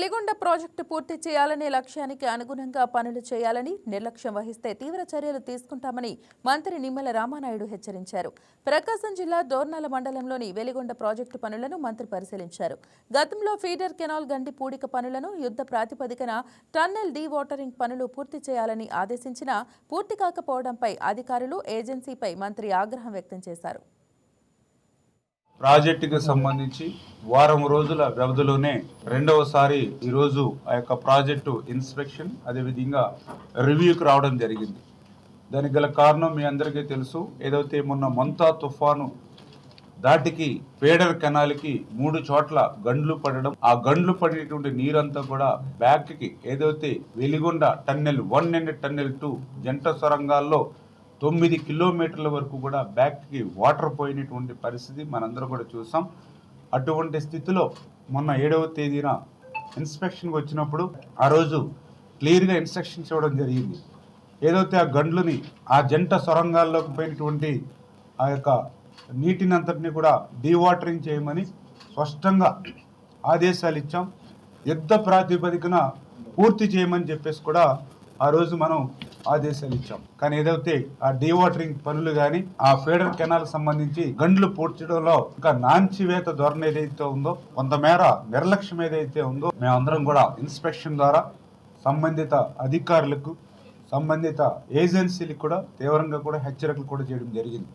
Veligonda project పూర్తి చేయాలనే లక్ష్యానికి అనుగుణంగా పనులు చేయాలని నిర్లక్ష్యం వహిస్తే తీవ్ర చర్యలు తీసుకుంటామని మంత్రి నిమ్మల రామానాయుడు హెచ్చరించారు. ప్రకాశం జిల్లా దోర్నాల మండలంలోని వెలిగొండ ప్రాజెక్టు పనులను మంత్రి పరిశీలించారు. గతంలో ఫీడర్ కెనాల్ గండి పూడిక పనులను యుద్ధ ప్రాతిపదికన టన్నెల్ డీ వాటరింగ్ పనులు పూర్తి చేయాలని ఆదేశించినా పూర్తి కాకపోవడంపై అధికారులు ఏజెన్సీపై మంత్రి ఆగ్రహం వ్యక్తం చేశారు. ప్రాజెక్టుకి సంబంధించి వారం రోజుల వ్యవధిలోనే రెండవసారి ఈరోజు ఆ యొక్క ప్రాజెక్టు ఇన్స్పెక్షన్ అదేవిధంగా రివ్యూకి రావడం జరిగింది. దానికి గల కారణం మీ అందరికీ తెలుసు. ఏదైతే మొన్న మంతా తుఫాను దాటికి పేడర్ కెనాల్కి మూడు చోట్ల గండ్లు పడడం ఆ గండ్లు పడినటువంటి నీరంతా కూడా బ్యాక్కి ఏదైతే Veligonda tunnel one and tunnel two జంట సొరంగాల్లో తొమ్మిది కిలోమీటర్ల వరకు కూడా బ్యాక్కి వాటర్ పోయినటువంటి పరిస్థితి మనందరం కూడా చూసాం. అటువంటి స్థితిలో మొన్న ఏడవ తేదీన ఇన్స్పెక్షన్కి వచ్చినప్పుడు ఆ రోజు క్లియర్గా ఇన్స్ట్రక్షన్స్ ఇవ్వడం జరిగింది. ఏదైతే ఆ గండ్లని ఆ జంట సొరంగాల్లోకి పోయినటువంటి ఆ యొక్క నీటిని అంతటిని కూడా డీవాటరింగ్ చేయమని స్పష్టంగా ఆదేశాలు ఇచ్చాం. యుద్ధ ప్రాతిపదికన పూర్తి చేయమని చెప్పేసి కూడా ఆ రోజు మనం ఆదేశాలు ఇచ్చాం. కానీ ఏదైతే ఆ డీవాటరింగ్ పనులు కానీ ఆ ఫీడర్ కెనాల్ సంబంధించి గండ్లు పూడ్చడంలో ఇంకా నాంచివేత ధోరణి ఏదైతే ఉందో కొంతమేర నిర్లక్ష్యం ఏదైతే ఉందో మేమందరం కూడా ఇన్స్పెక్షన్ ద్వారా సంబంధిత అధికారులకు సంబంధిత ఏజెన్సీలకు కూడా తీవ్రంగా కూడా హెచ్చరికలు కూడా చేయడం జరిగింది.